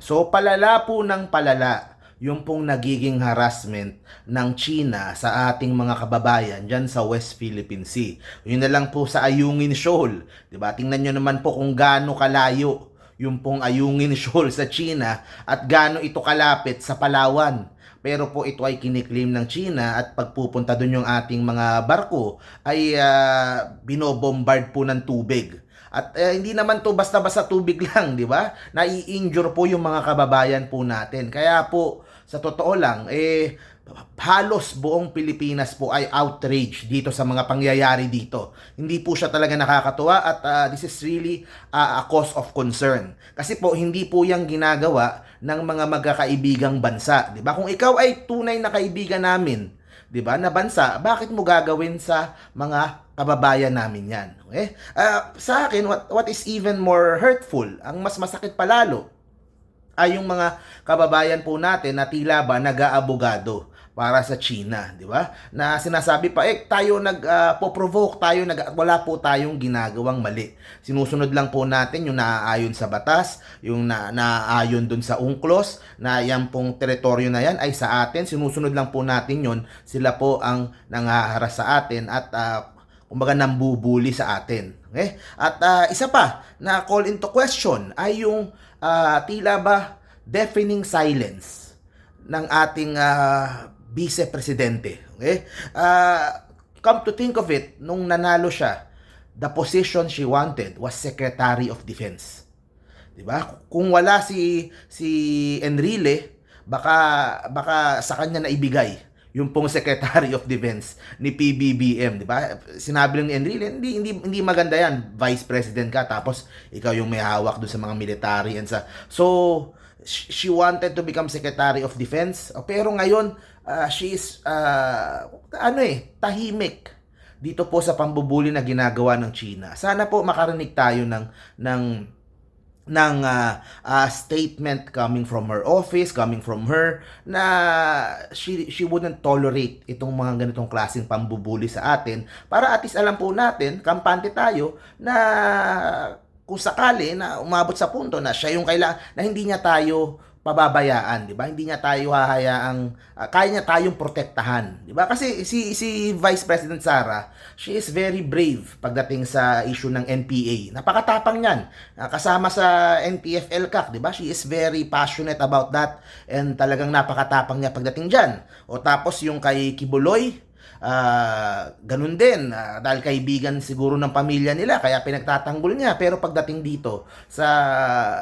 So palala po ng palala yung pong nagiging harassment ng China sa ating mga kababayan dyan sa West Philippine Sea. Yun na lang po sa Ayungin Shoal. 'Di ba? Tingnan nyo naman po kung gaano kalayo yung pong Ayungin Shoal sa China at gaano ito kalapit sa Palawan. Pero po ito ay kiniklaim ng China at pagpupunta doon yung ating mga barko ay ah, binobombard po ng tubig. At eh, hindi naman to basta-basta tubig lang, di ba? Nai-injure po yung mga kababayan po natin. Kaya po, sa totoo lang, eh, halos buong Pilipinas po ay outrage dito sa mga pangyayari dito. Hindi po siya talaga nakakatuwa at ah, this is really ah, a cause of concern. Kasi po, hindi po yung ginagawa ng mga magkakaibigang bansa. Di ba? Kung ikaw ay tunay na kaibigan namin, 'di ba? Na bansa, bakit mo gagawin sa mga kababayan namin 'yan? Okay? Ah, sa akin, what what is even more hurtful, ang mas masakit palalo ay yung mga kababayan po natin na tila ba nag-aabogado para sa China, di ba? Na sinasabi pa, eh, tayo nag-provoke, tayo nag wala po tayong ginagawang mali. Sinusunod lang po natin yung naaayon sa batas, yung na, naaayon dun sa UNCLOS, na yan pong teritoryo na yan ay sa atin. Sinusunod lang po natin yon Sila po ang nangaharas sa atin at ah, kumbaga nambubuli sa atin. Okay? At ah, isa pa na call into question ay yung ah, tila ba deafening silence ng ating ah, vice-presidente. Okay? Ah, come to think of it, nung nanalo siya, the position she wanted was Secretary of Defense. 'Di ba? Kung wala si si Enrile, baka baka sa kanya na ibigay yung pong Secretary of Defense ni PBBM, 'di ba? Sinabi lang ni Enrile, hindi hindi hindi maganda 'yan. Vice President ka tapos ikaw yung may hawak doon sa mga military and sa So sh- she wanted to become Secretary of Defense. Oh, Pero ngayon, ah, she ah, ano eh, tahimik dito po sa pambubuli na ginagawa ng China. Sana po makarinig tayo ng ng ng ah, ah, statement coming from her office, coming from her na she she wouldn't tolerate itong mga ganitong klaseng pambubuli sa atin para at least alam po natin, kampante tayo na kung sakali na umabot sa punto na siya yung kailangan na hindi niya tayo pababayaan, 'di ba? Hindi niya tayo hahayaang ah, kaya niya tayong protektahan, 'di ba? Kasi si si Vice President Sara, she is very brave pagdating sa issue ng NPA. Napakatapang niyan. Ah, kasama sa NTF LCAC, 'di ba? She is very passionate about that and talagang napakatapang niya pagdating diyan. O tapos yung kay Kibuloy, Ah, ganun din ah, dahil kaibigan siguro ng pamilya nila kaya pinagtatanggol niya pero pagdating dito sa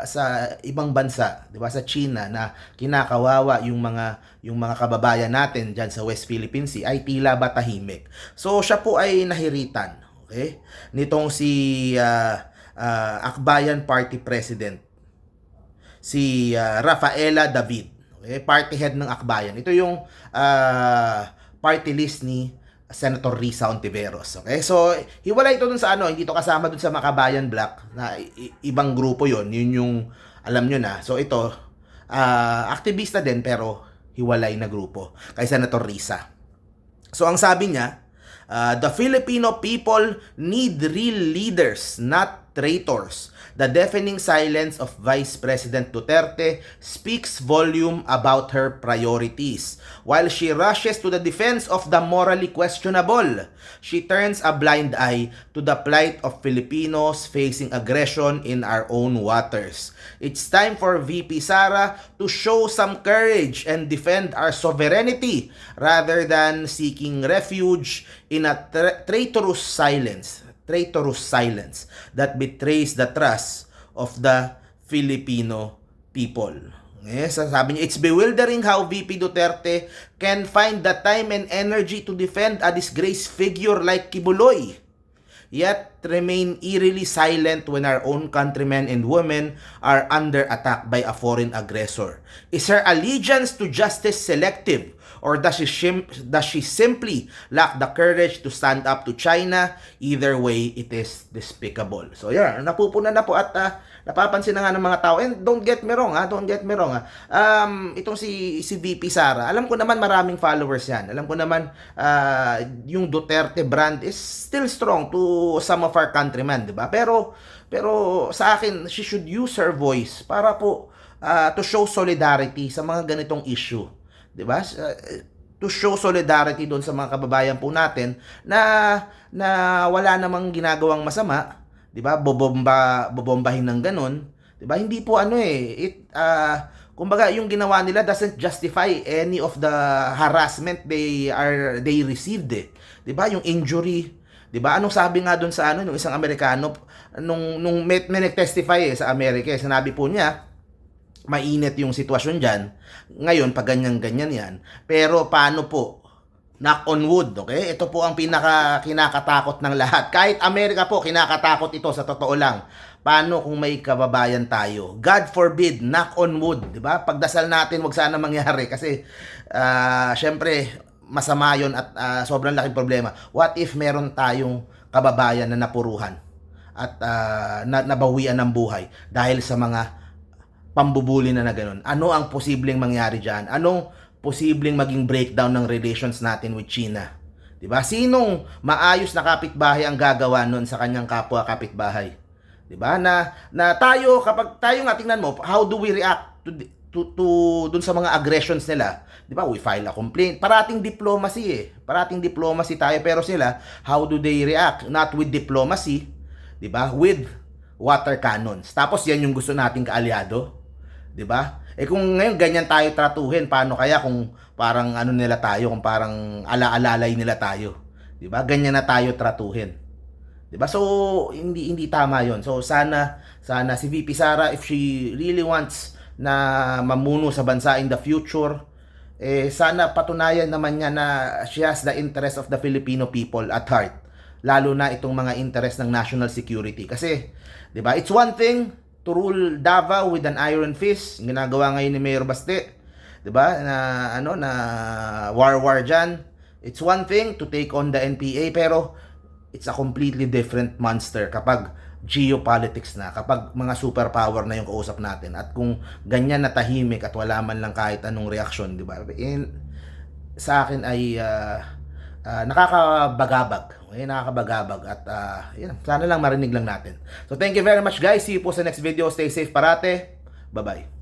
sa ibang bansa, 'di ba sa China na kinakawawa yung mga yung mga kababayan natin diyan sa West Philippine Sea ay tila ba tahimik. So siya po ay nahiritan, okay? Nitong si ah, ah, Akbayan Party President si ah, Rafaela David, okay? Party head ng Akbayan. Ito yung ah, party list ni Senator Risa Ontiveros. Okay? So, hiwalay ito dun sa ano, hindi to kasama dun sa Makabayan Black na ibang grupo yon Yun yung, alam nyo na. So, ito, ah, aktivista din pero hiwalay na grupo kay Senator Risa. So, ang sabi niya, uh, the Filipino people need real leaders, not traitors. The deafening silence of Vice President Duterte speaks volume about her priorities. While she rushes to the defense of the morally questionable, she turns a blind eye to the plight of Filipinos facing aggression in our own waters. It's time for VP Sara to show some courage and defend our sovereignty rather than seeking refuge in a tra- traitorous silence traitorous silence that betrays the trust of the Filipino people. Yes, sabi niya, it's bewildering how VP Duterte can find the time and energy to defend a disgraced figure like Kibuloy, yet remain eerily silent when our own countrymen and women are under attack by a foreign aggressor. Is her allegiance to justice selective or does she, shim- does she simply lack the courage to stand up to China? Either way, it is despicable. So yeah, napupuna na po at ah, napapansin na nga ng mga tao. And don't get me wrong, ha? don't get me wrong. Ha? Um, itong si, si VP Sara, alam ko naman maraming followers yan. Alam ko naman ah, yung Duterte brand is still strong to some of our countrymen, di ba? Pero, pero sa akin, she should use her voice para po ah, to show solidarity sa mga ganitong issue. 'Di ba? Sa- to show solidarity doon sa mga kababayan po natin na na wala namang ginagawang masama, 'di ba? Bobomba bobombahin ng ganun, 'di ba? Hindi po ano eh, it ah, kumbaga yung ginawa nila doesn't justify any of the harassment they are they received eh. 'Di ba? Yung injury, 'di ba? Anong sabi nga doon sa ano nung isang Amerikano nung nung may, may nag-testify eh, sa Amerika, eh, sinabi po niya, mainit yung sitwasyon dyan. Ngayon, pag ganyan-ganyan yan. Pero paano po? Knock on wood, okay? Ito po ang pinaka kinakatakot ng lahat. Kahit Amerika po, kinakatakot ito sa totoo lang. Paano kung may kababayan tayo? God forbid, knock on wood, di ba? Pagdasal natin, wag sana mangyari kasi ah, syempre masama 'yon at ah, sobrang laking problema. What if meron tayong kababayan na napuruhan at ah, na, nabawian ng buhay dahil sa mga pambubuli na na ganun. Ano ang posibleng mangyari dyan? Anong posibleng maging breakdown ng relations natin with China? 'Di ba? Sinong maayos na kapitbahay ang gagawa nun sa kanyang kapwa kapitbahay? 'Di ba? Na na tayo kapag tayo nga tingnan mo, how do we react to to, to dun sa mga aggressions nila? 'Di ba? We file a complaint. Parating diplomacy eh. Parating diplomacy tayo pero sila, how do they react? Not with diplomacy, 'di ba? With water cannons. Tapos yan yung gusto nating kaalyado. 'di ba? Eh kung ngayon ganyan tayo tratuhin, paano kaya kung parang ano nila tayo, kung parang ala-alalay nila tayo, 'di ba? Ganyan na tayo tratuhin. 'Di ba? So hindi hindi tama 'yon. So sana sana si VP Sara if she really wants na mamuno sa bansa in the future, eh sana patunayan naman niya na she has the interest of the Filipino people at heart. Lalo na itong mga interest ng national security kasi 'di ba? It's one thing to rule Davao with an iron fist. Ginagawa ngayon ni Mayor Baste. 'Di ba? Na ano na war-war diyan. It's one thing to take on the NPA pero it's a completely different monster kapag geopolitics na, kapag mga superpower na yung kausap natin. At kung ganyan na tahimik at wala man lang kahit anong reaksyon, 'di ba? In, sa akin ay ah, ah, nakakabagabag. Okay, nakakabagabag at ah, yun, sana lang marinig lang natin. So thank you very much guys. See you po sa next video. Stay safe parate. Bye-bye.